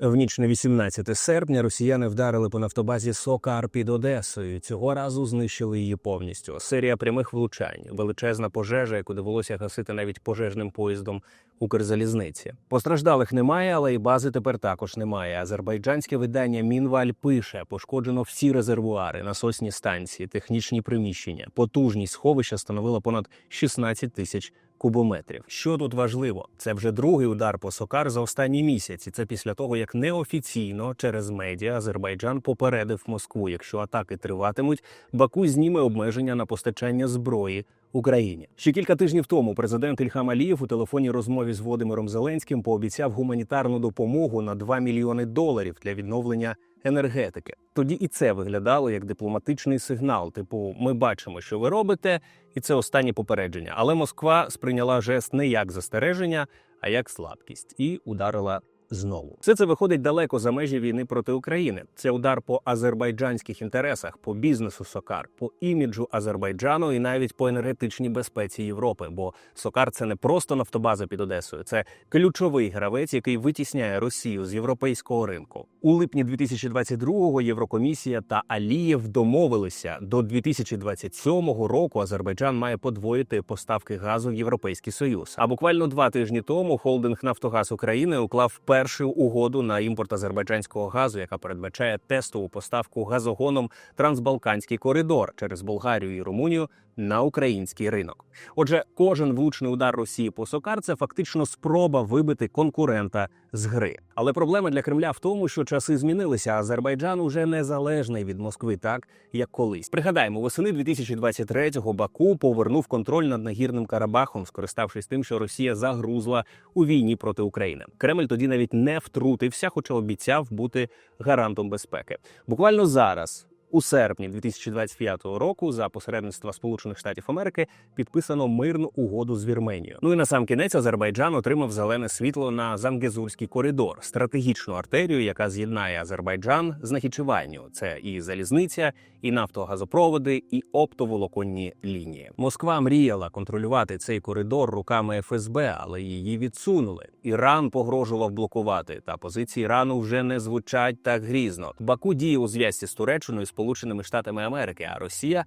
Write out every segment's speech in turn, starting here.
В ніч на 18 серпня росіяни вдарили по нафтобазі Сокар під Одесою. Цього разу знищили її повністю. Серія прямих влучань, величезна пожежа, яку довелося гасити навіть пожежним поїздом Укрзалізниці. Постраждалих немає, але і бази тепер також немає. Азербайджанське видання Мінваль пише: пошкоджено всі резервуари, насосні станції, технічні приміщення. Потужність сховища становила понад 16 тисяч кубометрів. Що тут важливо? Це вже другий удар по Сокар за останній місяць. І це після того, як неофіційно через медіа Азербайджан попередив Москву. Якщо атаки триватимуть, Баку зніме обмеження на постачання зброї. Україні ще кілька тижнів тому президент Ільхам Алієв у телефонній розмові з Володимиром Зеленським пообіцяв гуманітарну допомогу на 2 мільйони доларів для відновлення енергетики. Тоді і це виглядало як дипломатичний сигнал. Типу, ми бачимо, що ви робите, і це останнє попередження. Але Москва сприйняла жест не як застереження, а як слабкість, і ударила. Знову все це виходить далеко за межі війни проти України. Це удар по азербайджанських інтересах, по бізнесу Сокар, по іміджу Азербайджану і навіть по енергетичній безпеці Європи. Бо Сокар це не просто нафтобаза під Одесою, це ключовий гравець, який витісняє Росію з європейського ринку. У липні 2022-го Єврокомісія та Алієв домовилися до 2027 року. Азербайджан має подвоїти поставки газу в Європейський Союз. А буквально два тижні тому холдинг Нафтогаз України уклав першу угоду на імпорт азербайджанського газу, яка передбачає тестову поставку газогоном Трансбалканський коридор через Болгарію і Румунію на український ринок. Отже, кожен влучний удар Росії по Сокар це фактично спроба вибити конкурента з гри. Але проблема для Кремля в тому, що часи змінилися. Азербайджан уже незалежний від Москви, так як колись. Пригадаємо, восени 2023-го Баку повернув контроль над нагірним Карабахом, скориставшись тим, що Росія загрузла у війні проти України. Кремль тоді навіть не втрутився, хоча обіцяв бути гарантом безпеки. Буквально зараз. У серпні 2025 року за посередництва Сполучених Штатів Америки підписано мирну угоду з Вірменією. Ну і на сам кінець Азербайджан отримав зелене світло на Зангезурський коридор, стратегічну артерію, яка з'єднає Азербайджан з Нахічеванню. Це і залізниця, і нафтогазопроводи, і оптоволоконні лінії. Москва мріяла контролювати цей коридор руками ФСБ, але її відсунули. Іран погрожував блокувати, та позиції Ірану вже не звучать так грізно. Баку діє у зв'язці з Туреччиною, Сполученими Штатами Америки, а Росія.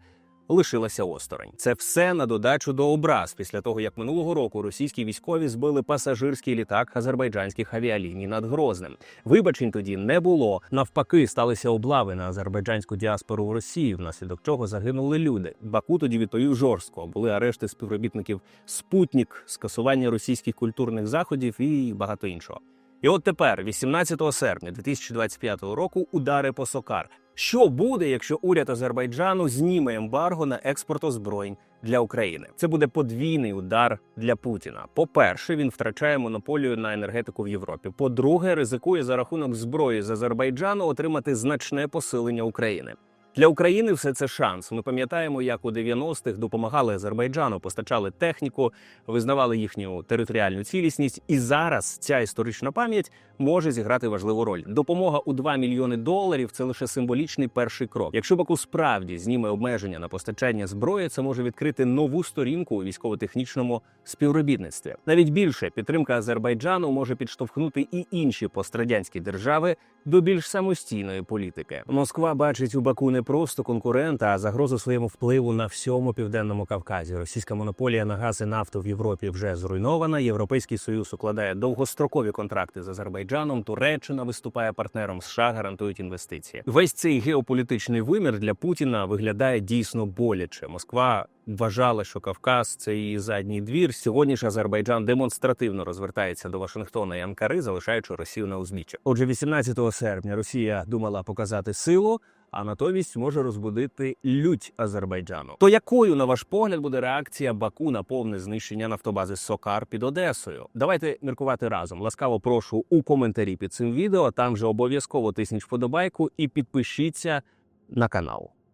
Лишилася осторонь. Це все на додачу до образ після того, як минулого року російські військові збили пасажирський літак азербайджанських авіаліній над Грозним. Вибачень тоді не було. Навпаки, сталися облави на азербайджанську діаспору в Росії, внаслідок чого загинули люди. Баку тоді відповів жорстко. Були арешти співробітників Спутнік, скасування російських культурних заходів і багато іншого. І от тепер, 18 серпня 2025 року, удари по Сокар. Що буде, якщо уряд Азербайджану зніме ембарго на експорт озброєнь для України? Це буде подвійний удар для Путіна. По-перше, він втрачає монополію на енергетику в Європі. По-друге, ризикує за рахунок зброї з Азербайджану отримати значне посилення України. Для України все це шанс. Ми пам'ятаємо, як у 90-х допомагали Азербайджану, постачали техніку, визнавали їхню територіальну цілісність. І зараз ця історична пам'ять може зіграти важливу роль. Допомога у 2 мільйони доларів це лише символічний перший крок. Якщо Баку справді зніме обмеження на постачання зброї, це може відкрити нову сторінку у військово-технічному співробітництві. Навіть більше підтримка Азербайджану може підштовхнути і інші пострадянські держави до більш самостійної політики. Москва бачить у Баку не просто конкурента, а загрозу своєму впливу на всьому південному Кавказі. Російська монополія на газ і нафту в Європі вже зруйнована. Європейський союз укладає довгострокові контракти з Азербайджаном. Туреччина виступає партнером США, гарантують інвестиції. Весь цей геополітичний вимір для Путіна виглядає дійсно боляче. Москва вважала, що Кавказ це її задній двір. Сьогодні ж Азербайджан демонстративно розвертається до Вашингтона і Анкари, залишаючи Росію на узбіччя. Отже, 18 серпня Росія думала показати силу. А натомість може розбудити лють Азербайджану. То якою, на ваш погляд, буде реакція Баку на повне знищення нафтобази Сокар під Одесою? Давайте міркувати разом. Ласкаво прошу у коментарі під цим відео. Там же обов'язково тисніть вподобайку і підпишіться на канал.